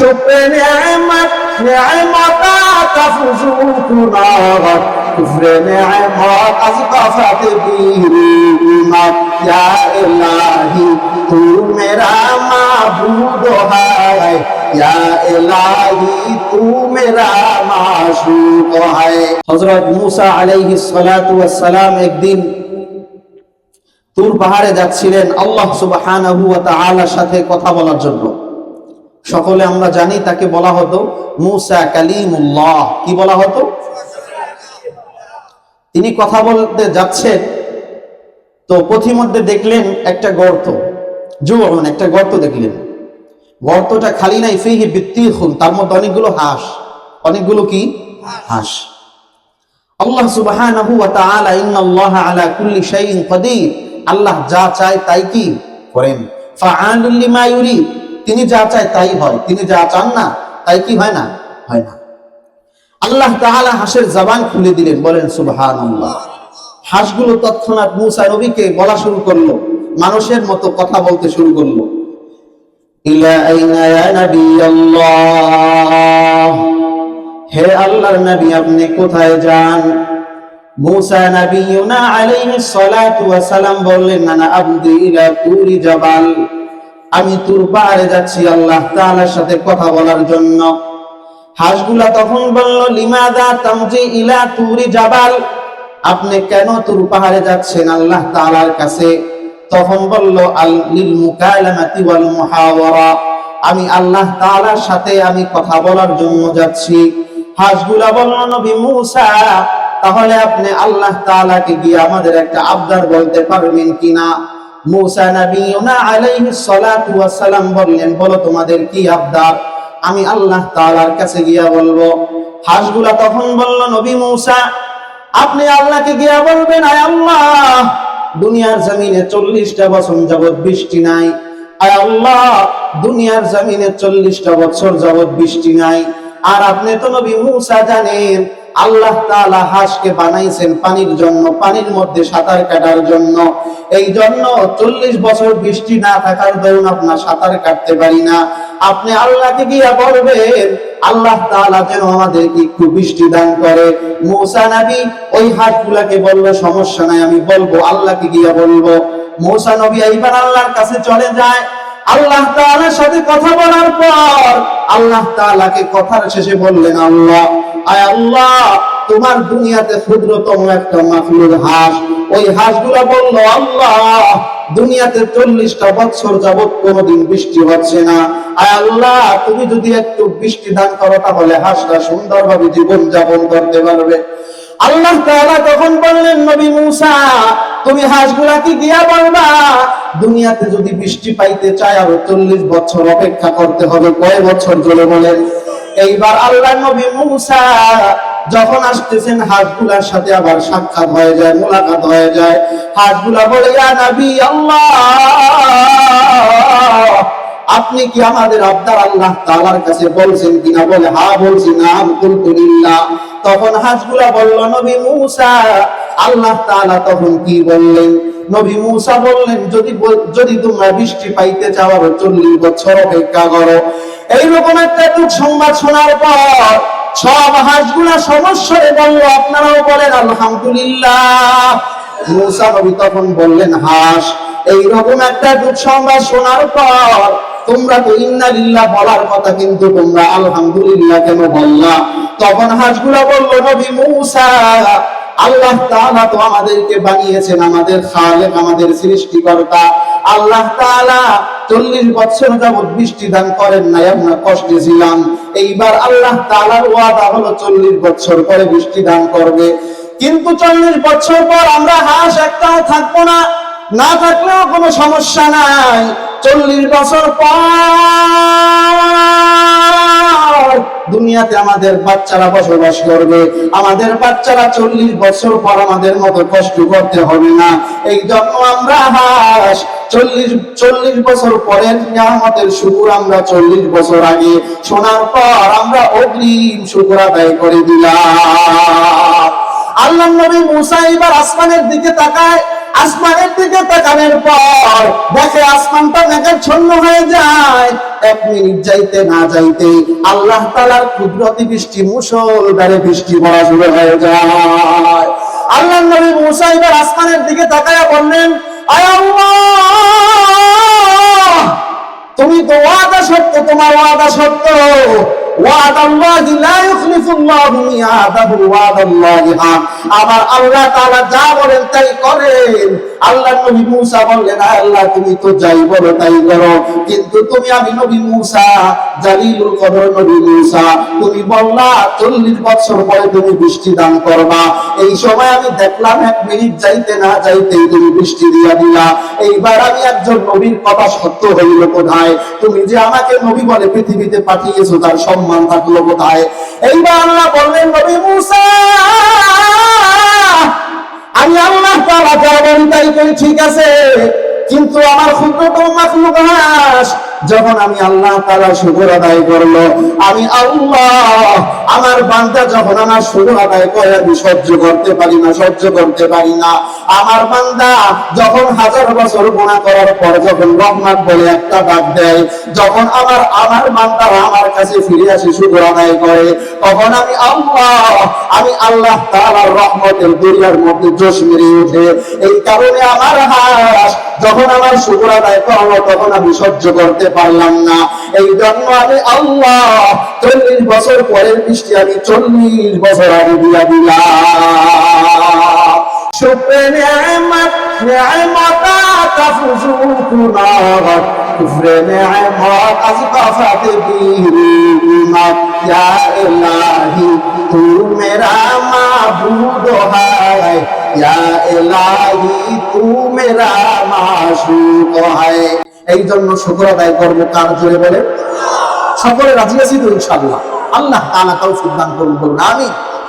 شكر نعمة نعمة تفزوتنا كفر نعمة أصطفت بيرنا يا إلهي تو میرا معبود ہے یا الہی تو میرا معشوق ہے حضرت موسی علیہ الصلات والسلام ایک دن তুর পাহাড়ে যাচ্ছিলেন আল্লাহ সুবহানাহু ওয়া তাআলার সাথে কথা বলার জন্য সকলে আমরা জানি তাকে বলা হতো মুসা কালিমুল্লাহ। কি বলা হতো? তিনি কথা বলতে যাচ্ছেন তো পথিমধ্যে দেখলেন একটা গর্ত জুবন একটা গর্ত দেখলেন। গর্তটা খালি নাই, ফিহি বিত্তিখুন তার মধ্যে অনেকগুলো হাঁস। অনেকগুলো কি? হাঁস। আল্লাহ আলা কুল্লি আল্লাহ যা চায় তাই কি করেন? তিনি যা চায় তাই হয়। তিনি যা চান না, তাই কি হয় না? হয় না। আল্লাহ তাআলা হাঁসের জবান খুলে দিলেন, বলেন, সুবহানাল্লাহ। হাঁসগুলো তৎক্ষণাৎ মুসা নবীকে বলা শুরু করল, মানুষের মতো কথা বলতে শুরু করল। নবী আল্লাহ হে আল্লাহর নবী, আপনি কোথায় যান? মুসা নবিয়ুনা আলাইহিস সালাতু ওয়া সালাম বললেন না আবদি ইলা তুরি জাবাল। আমি তোর পাহাড়ে যাচ্ছি আল্লাহ তাআলার সাথে কথা বলার জন্য। হাঁসগুলা তখন বলল, লিমাদা তামজি ইলা তুরি জাবাল? আপনি কেন তোর পাহাড়ে যাচ্ছেন আল্লাহ তাআলার কাছে? তখন বলল, আল লিল ওয়াল মুহাওয়ারা। আমি আল্লাহ তাআলার সাথে আমি কথা বলার জন্য যাচ্ছি। হাঁসগুলা বলল, নবী মুসা, তাহলে আপনি আল্লাহ তাআলাকে গিয়ে আমাদের একটা আবদার বলতে পারবেন কিনা? মুসা নবীনা আলাইহিস বললেন, বলো তোমাদের কি আবদার? আমি আল্লাহ তাআলার কাছে গিয়া বলব, হাঁসগুলা তখন বলল, নবী মুসা, আপনি আল্লাহকে গিয়া বলবেন, আয় আল্লাহ, দুনিয়ার জমিনে চল্লিশটা বছর যাবৎ বৃষ্টি নাই। আয় আল্লাহ, দুনিয়ার জমিনে চল্লিশটা বছর যাবৎ বৃষ্টি নাই। আর আপনি তো নবী মুসা জানেন আল্লাহ তাআলা হাঁসকে বানাইছেন পানির জন্য, পানির মধ্যে সাঁতার কাটার জন্য। এই জন্য চল্লিশ বছর বৃষ্টি না থাকার দরুন আপনার সাঁতার কাটতে পারি না। আপনি আল্লাহকে গিয়া বলবেন, আল্লাহ তাআলা যেন আমাদেরকে একটু বৃষ্টি দান করে। মৌসা নবী ওই হাটগুলাকে বলল, সমস্যা নাই, আমি বলব, আল্লাহকে গিয়া বলব। মৌসা নবী এইবার আল্লাহর কাছে চলে যায়। আল্লাহ তাআলার সাথে কথা বলার পর আল্লাহ তাআলাকে কথার শেষে বললেন, আল্লাহ, আয় আল্লাহ, তোমার দুনিয়াতে ক্ষুদ্রতম একটা মাখলুক হাঁস। ওই হাঁসগুলা বলল, আল্লাহ, দুনিয়াতে চল্লিশটা বছর যাবৎ কোনোদিন বৃষ্টি হচ্ছে না। আয় আল্লাহ, তুমি যদি একটু বৃষ্টি দান করো, তাহলে হাঁসটা সুন্দরভাবে জীবন যাপন করতে পারবে। আল্লাহ তখন বললেন, নবী মুসা, তুমি হাঁসগুলাকে গিয়া বলবা দুনিয়াতে যদি বৃষ্টি পাইতে চায় আরও চল্লিশ বছর অপেক্ষা করতে হবে, কয় বছর জলে বলেন? এইবার আল্লাহ নবী মুসা যখন আসতেছেন হাঁসগুলার সাথে আবার সাক্ষাৎ হয়ে যায়, মোলাকাত হয়ে যায়। হাঁসগুলা বলে নবী আল্লাহ, আপনি কি আমাদের আবদার আল্লাহ তাআলার কাছে বলছেন কিনা? বলে হ্যাঁ বলছি না আলহামদুলিল্লাহ তখন হাঁসগুলা বলল, নবী মুসা, আল্লাহ তাআলা তখন কি বললেন? নবী মুসা বললেন, যদি যদি তোমরা বৃষ্টি পাইতে চাও আরও চল্লিশ বছর অপেক্ষা করো। এইরকম একটা দুঃখ সংবাদ শোনার পর সব হাঁসগুলা সমস্যায় বলল, আপনারাও বলেন, আলহামদুলিল্লাহ। মুসা নবী তখন বললেন, হাঁস, এইরকম একটা দুঃসংবাদ শোনার পর তোমরা তো ইন্নালিল্লাহ বলার কথা, কিন্তু তোমরা আলহামদুলিল্লাহ কেন বললা? তখন হাঁসগুলা বলল, নবী মুসা আল্লাহ তাআলা তো আমাদেরকে বানিয়েছেন, আমাদের খালেক, আমাদের সৃষ্টিকর্তা। আল্লাহ তাআলা চল্লিশ বছর যাবৎ বৃষ্টি দান করেন নাই, আমরা কষ্টে ছিলাম। এইবার আল্লাহ তাআলার ওয়াদা হলো চল্লিশ বছর পরে বৃষ্টি দান করবে। কিন্তু চল্লিশ বছর পর আমরা হাঁস একটাও থাকব না না থাকলেও কোনো সমস্যা নাই। চল্লিশ বছর পর দুনিয়াতে আমাদের বাচ্চারা বসবাস করবে। আমাদের বাচ্চারা চল্লিশ বছর পর আমাদের মতো কষ্ট করতে হবে না। এই জন্য আমরা হাঁস। চল্লিশ চল্লিশ বছর পরের নিয়ামতের শুকুর আমরা চল্লিশ বছর আগে। শোনার পর আমরা অগ্রিম শুকুর আদায় করে দিলাম। আল্লাহ নবী মুসা এবার আসমানের দিকে তাকায়। আসমানের দিকে তাকানোর পর দেখে আসমানটা মেঘের ছন্ন হয়ে যায়। এক মিনিট যাইতে না যাইতে আল্লাহ তালার কুদরতি বৃষ্টি মুসলধারে বৃষ্টি পড়া শুরু হয়ে যায়। আল্লাহ এবার আসমানের দিকে তাকায়া বললেন তুমি তো ওয়াদা সত্য, তোমার ওয়াদা সত্য। ওয়াদ আল্লাহ লা ইউখলিফুল্লাহু মিয়াদাহু ওয়াদ আল্লাহ হক আমার আল্লাহ তাআলা যা বলেন তাই করেন। আল্লাহ নবী মুসা বললেন আল্লাহ, তুমি তো যাই বলো তাই করো। কিন্তু তুমি আমি নবী মুসা, জালিলুল কদর নবী মুসা। তুমি বললা 40 বছর পরে তুমি বৃষ্টি দান করবা। এই সময় আমি দেখলাম, এক মিনিট যাইতে না যাইতেই তুমি বৃষ্টি দিয়া দিলা। এইবার আমি একজন নবীর কথা সত্য হইল কোথায়? তুমি যে আমাকে নবী বলে পৃথিবীতে পাঠিয়েছো, তার সম্মান থাকল কোথায়? এইবার আল্লাহ বললেন, নবী মুসা, আমি আল্লাহ তাআলা যা বলি তাই করি ঠিক আছে। কিন্তু আমার ক্ষুদ্রতম মাখলুক যখন আমি আল্লাহ তাআলা শুকর আদায় করল, আমি আল্লাহ আমার বান্দা যখন আমার শুকর আদায় করে, আমি সহ্য করতে পারি না, সহ্য করতে পারি না। আমার বান্দা যখন হাজার বছর গুণা করার পর যখন রহমান বলে একটা ডাক দেয়, যখন আমার আমার বান্দারা আমার কাছে ফিরে আসে শুকর আদায় করে, তখন আমি আল্লাহ আমি আল্লাহ তাআলার রহমতের দরিয়ার মধ্যে জোশ মেরে ওঠে এই কারণে আমার হাস যখন আমার শুকুর আদায় করল, তখন আমি সহ্য করতে পারলাম না। এই জন্য আমি আল্লাহ, চল্লিশ বছর পরের বৃষ্টি আমি চল্লিশ বছর আগে দিয়া দিলাম। সুপ্রেমাত নিয়ামতা তাফুজুকুনা মেরা হায়। এই জন্য শুকর আদায় করব কার জোরে বলে সকলে রাজি আছি তো ইনশাআল্লাহ। আল্লাহ তাআলা কাউ সিদ্ধান্ত করুন বলুন আমি